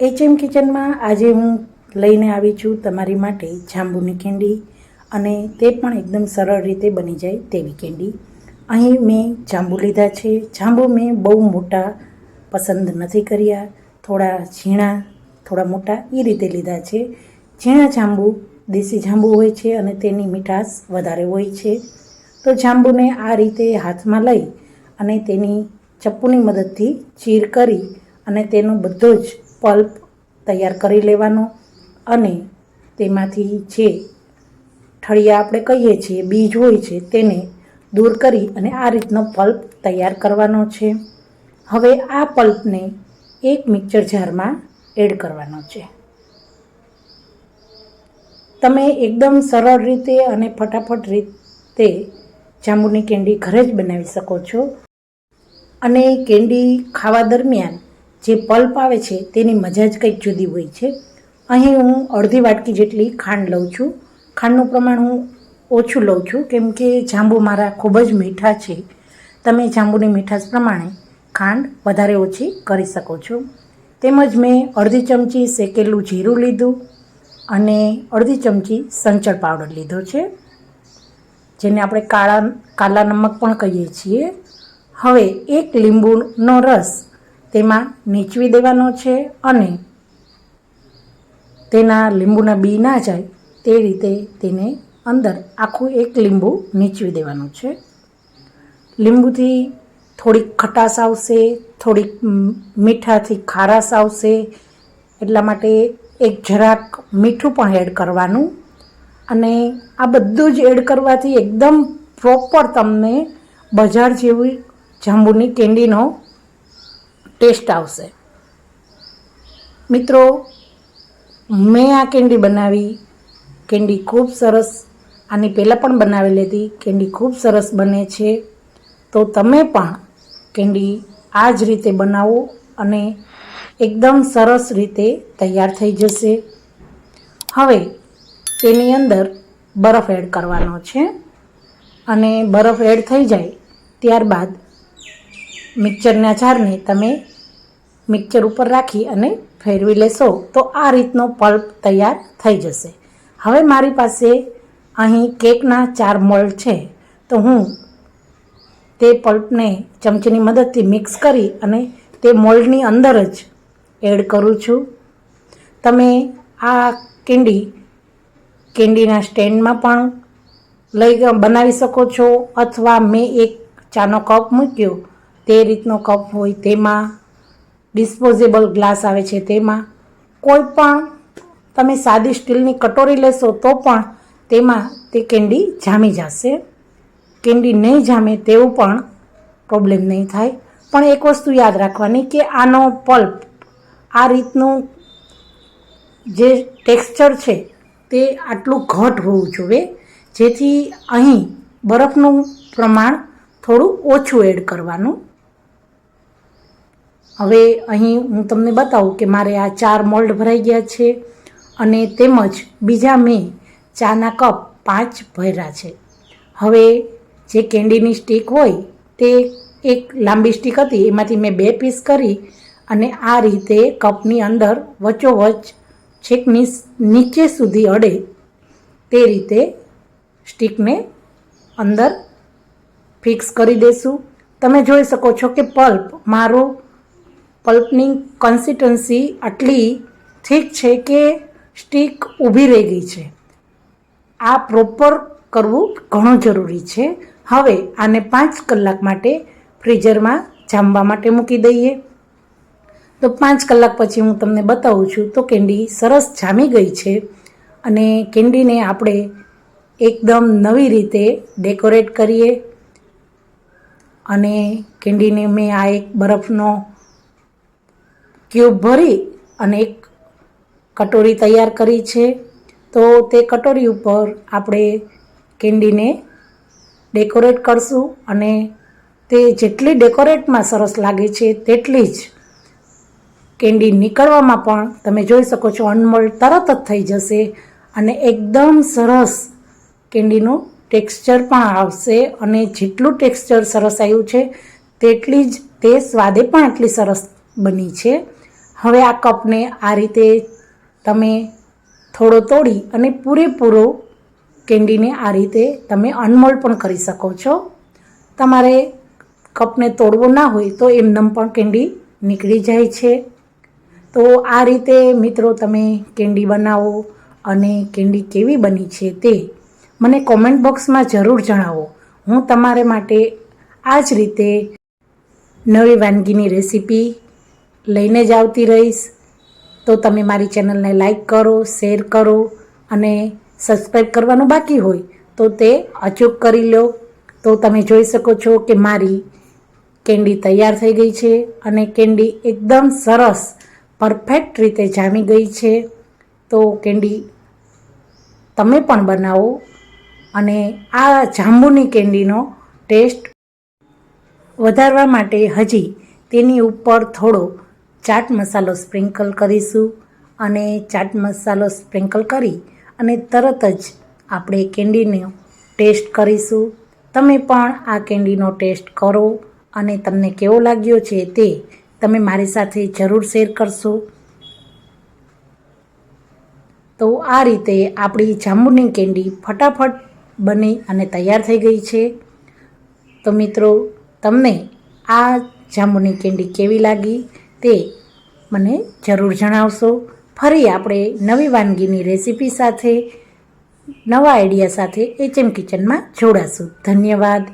HM કિચનમાં આજે હું લઈને આવી છું તમારી માટે જાંબુની કેન્ડી અને તે પણ એકદમ સરળ રીતે બની જાય તેવી કેન્ડી. અહીં મેં જાંબુ લીધા છે. જાંબુ મેં બહુ મોટા પસંદ નથી કર્યા. થોડા ઝીણા, થોડા મોટા એ રીતે લીધા છે. ઝીણા જાંબુ, દેશી જાંબુ હોય છે અને તેની મીઠાશ વધારે હોય છે. તો જાંબુને આ રીતે હાથમાં લઈ અને તેની ચપ્પુની મદદથી ચીર કરી અને તેનો બધો જ પલ્પ તૈયાર કરી લેવાનો અને તેમાંથી જે ઠળિયા આપણે કહીએ છીએ, બીજ હોય છે, તેને દૂર કરી અને આ રીતનો પલ્પ તૈયાર કરવાનો છે. હવે આ પલ્પને એક મિક્સર જારમાં એડ કરવાનો છે. તમે એકદમ સરળ રીતે અને ફટાફટ રીતે જાંબુની કેન્ડી ઘરે જ બનાવી શકો છો. અને કેન્ડી ખાવા દરમિયાન જે પલ્પ આવે છે, તેની મજા જ કંઈક જુદી હોય છે. અહીં હું અડધી વાટકી જેટલી ખાંડ લઉં છું. ખાંડનું પ્રમાણ હું ઓછું લઉં છું, કેમ કે જાંબુ મારા ખૂબ જ મીઠા છે. તમે જાંબુની મીઠાશ પ્રમાણે ખાંડ વધારે ઓછી કરી શકો છો. તેમજ મેં અડધી ચમચી શેકેલું જીરું લીધું અને અડધી ચમચી સંચળ પાવડર લીધો છે, જેને આપણે કાળા, કાલા નમક પણ કહીએ છીએ. હવે એક લીંબુનો રસ તેમાં નીચવી દેવાનો છે અને તેના લીંબુના બી ના જાય તે રીતે તેને અંદર આખું એક લીંબુ નીચવી દેવાનું છે. લીંબુથી થોડીક ખટાશ આવશે, થોડીક મીઠાથી ખારાશ આવશે, એટલા માટે એક જરાક મીઠું પણ એડ કરવાનું. અને આ બધું જ એડ કરવાથી એકદમ પ્રોપર તમને બજાર જેવી જાંબુની કેન્ડીનો ટેસ્ટ આવશે. મિત્રો, મેં આ કેન્ડી બનાવી. કેન્ડી ખૂબ સરસ. આની પહેલાં પણ બનાવેલી હતી. કેન્ડી ખૂબ સરસ બને છે. તો તમે પણ કેન્ડી આ જ રીતે બનાવો અને એકદમ સરસ રીતે તૈયાર થઈ જશે. હવે તેની અંદર બરફ એડ કરવાનો છે અને બરફ એડ થઈ જાય ત્યારબાદ મિક્સરના જારને તમે મિક્સર ઉપર રાખી અને ફેરવી લેશો તો આ રીતનો પલ્પ તૈયાર થઈ જશે. હવે મારી પાસે અહીં કેકના ચાર મોલ્ડ છે. તો હું તે પલ્પને ચમચીની મદદથી મિક્સ કરી અને તે મોલ્ડની અંદર જ એડ કરું છું. તમે આ કેન્ડી કેન્ડીના સ્ટેન્ડમાં પણ લઈ બનાવી શકો છો અથવા મેં એક ચાનો કપ મૂક્યો. તે રીતનો કપ હોય તેમાં ડિસ્પોઝેબલ ગ્લાસ આવે છે તેમાં. કોઈ પણ તમે સાદી સ્ટીલની કટોરી લેશો તો પણ તેમાં તે કેન્ડી જામી જશે. કેન્ડી નહીં જામે તેવું પણ પ્રોબ્લેમ નહીં થાય. પણ એક વસ્તુ યાદ રાખવાની કે આનો પલ્પ આ રીતનું જે ટેક્સચર છે તે આટલું ઘટ હોવું જોઈએ. જેથી અહીં બરફનું પ્રમાણ થોડું ઓછું એડ કરવાનું હવે અહીં હું તમને બતાવું કે મારે આ ચાર મોલ્ડ ભરાઈ ગયા છે અને તેમજ બીજા મેં ચાના કપ પાંચ ભર્યા છે. હવે જે કેન્ડીની સ્ટીક હોય તે એક લાંબી સ્ટીક હતી, એમાંથી મેં બે પીસ કરી અને આ રીતે કપની અંદર વચ્ચોવચ છેકની નીચે સુધી અડે તે રીતે સ્ટીકને અંદર ફિક્સ કરી દેશું. તમે જોઈ શકો છો કે પલ્પ મારું પલ્પની કન્સિસ્ટન્સી આટલી થીક છે કે સ્ટીક ઊભી રહી ગઈ છે. આ પ્રોપર કરવું ઘણું જરૂરી છે. હવે આને પાંચ કલાક માટે ફ્રીઝરમાં જામવા માટે મૂકી દઈએ. તો પાંચ કલાક પછી હું તમને બતાવું છું તો કેન્ડી સરસ જામી ગઈ છે અને કેન્ડીને આપણે એકદમ નવી રીતે ડેકોરેટ કરીએ. અને કેન્ડીને મેં આ એક બરફનો ક્યુબ ભરી અને એક કટોરી તૈયાર કરી છે. તો તે કટોરી ઉપર આપણે કેન્ડીને ડેકોરેટ કરશું અને તે જેટલી ડેકોરેટમાં સરસ લાગે છે તેટલી જ કેન્ડી નીકળવામાં પણ તમે જોઈ શકો છો અનમોલ તરત જ થઈ જશે અને એકદમ સરસ કેન્ડીનું ટેક્સચર પણ આવશે અને જેટલું ટેક્સચર સરસ આવ્યું છે, તેટલી જ તે સ્વાદે પણ આટલી સરસ બની છે. હવે આ કપને આ રીતે તમે થોડો તોડી અને પૂરેપૂરો કેન્ડીને આ રીતે તમે અનમોલ પણ કરી શકો છો. તમારે કપને તોડવો ના હોય તો એમનેમ પણ કેન્ડી નીકળી જાય છે. તો આ રીતે મિત્રો તમે કેન્ડી બનાવો અને કેન્ડી કેવી બની છે તે મને કોમેન્ટ બોક્સમાં જરૂર જણાવો. હું તમારે માટે આ જ રીતે નવી વાનગીની રેસીપી લઈને જ આવતી રહીશ. તો તમે મારી ચેનલને લાઈક કરો શેર કરો અને સબસ્ક્રાઈબ કરવાનું બાકી હોય તો તે અચૂક કરી લો. તો તમે જોઈ શકો છો કે મારી કેન્ડી તૈયાર થઈ ગઈ છે અને કેન્ડી એકદમ સરસ પરફેક્ટ રીતે જામી ગઈ છે. તો કેન્ડી તમે પણ બનાવો અને આ જાંબુની કેન્ડીનો ટેસ્ટ વધારવા માટે હજી તેની ઉપર થોડો ચાટ મસાલો સ્પ્રિંકલ કરીશું અને ચાટ મસાલો સ્પ્રિંકલ કરી અને તરત જ આપણે કેન્ડીનો ટેસ્ટ કરીશું. તમે પણ આ કેન્ડીનો ટેસ્ટ કરો અને તમને કેવો લાગ્યો છે તે તમે મારી સાથે જરૂર શેર કરશો. તો આ રીતે આપણી જાંબુની કેન્ડી ફટાફટ બની અને તૈયાર થઈ ગઈ છે. તો મિત્રો, તમને આ જાંબુની કેન્ડી કેવી લાગી? તે મને જરૂર જણાવશો. ફરી આપણે નવી વાનગીની રેસીપી સાથે, નવા આઈડિયા સાથે એચએમ કિચનમાં જોડાશું. ધન્યવાદ.